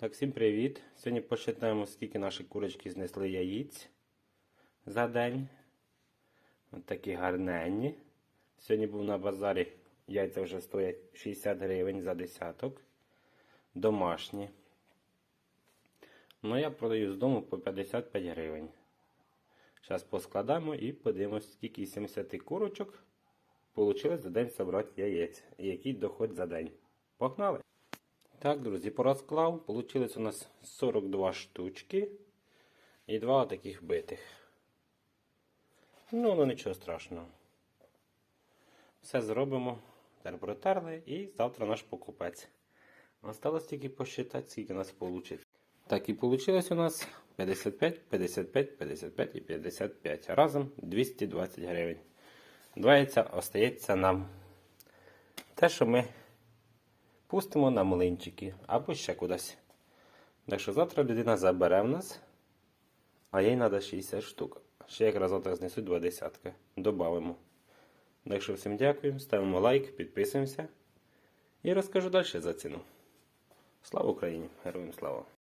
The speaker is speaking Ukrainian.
Так, всім привіт. Сьогодні посчитаємо, скільки наші курочки знесли яїць за день. Ось такі гарненні. Сьогодні був на базарі. Яйця вже стоять 60 гривень за десяток. Домашні. Ну, я продаю з дому по 55 гривень. Зараз поскладаємо і подивимось, скільки 70 курочок вийшло за день зібрати яєць. І який доход за день. Погнали! Так, друзі, порозклав. Получилось у нас 42 штучки і два таких битих. Ну, ну нічого страшного. Все зробимо. Тепер протерли і завтра наш покупець. Осталось тільки посчитати, скільки у нас вийде. Так, і вийшло у нас 55, 55, 55 і 55. Разом 220 гривень. Два яйця остається нам. Те, що ми пустимо на млинчики або ще кудись. Так що завтра людина забере в нас, а їй треба 60 штук. Ще якраз завтра знесуть два десятки. Добавимо. Так що всім дякую, ставимо лайк, підписуємося і розкажу далі за ціну. Слава Україні! Героям слава!